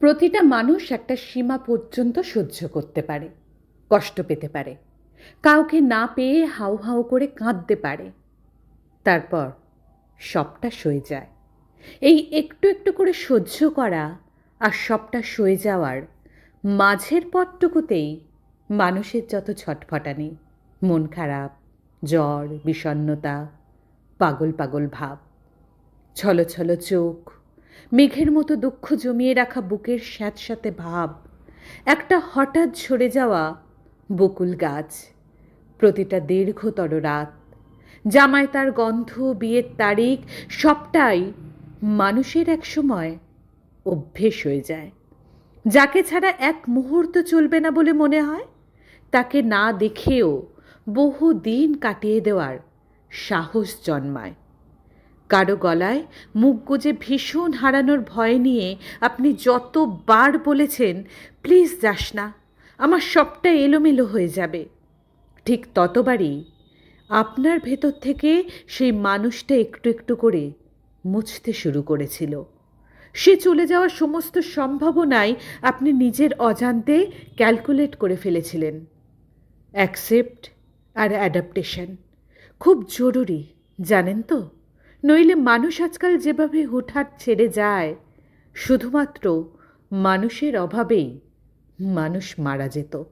প্রতিটা মানুষ একটা সীমা পর্যন্ত সহ্য করতে পারে, কষ্ট পেতে পারে, কাউকে না পেয়ে হাউ হাউ করে কাঁদতে পারে। তারপর সবটা সয়ে যায়। এই একটু একটু করে সহ্য করা আর সবটা সয়ে যাওয়ার মাঝের পথটুকুতেই মানুষের যত ছটফটানি, মন খারাপ, জ্বর, বিষণ্ণতা, পাগল পাগল ভাব ছলো ছলো চোখ মেঘের মতো দুঃখ জমিয়ে রাখা বুকের স্যাঁতস্যাঁতে ভাব। একটা হঠাৎ ঝরে যাওয়া বকুল গাছ। প্রতিটা দীর্ঘতর রাত। জামায় তার গন্ধ, বিয়ের তারিখ, সবটাই মানুষের এক সময় অভ্যেস হয়ে যায়। যাকে ছাড়া এক মুহূর্ত চলবে না বলে মনে হয়, তাকে না দেখেও বহু দিন কাটিয়ে দেওয়ার সাহস জন্মায়। কারও গলায় মুখ গুজে ভীষণ হারানোর ভয় নিয়ে আপনি যতবার বলেছেন, প্লিজ যাস না, আমার সবটা এলোমেলো হয়ে যাবে। ঠিক ততবারই আপনার ভেতর থেকে সেই মানুষটা একটু একটু করে মুছতে শুরু করেছিল। সে চলে যাওয়ার সমস্ত সম্ভাবনাই আপনি নিজের অজান্তে ক্যালকুলেট করে ফেলেছিলেন। অ্যাকসেপ্ট আর অ্যাডাপ্টেশন খুব জরুরি, জানেন তো? নইলে মানুষ আজকাল যেভাবে হুটহাট ছেড়ে যায় শুধুমাত্র মানুষের অভাবেই মানুষ মারা যেত।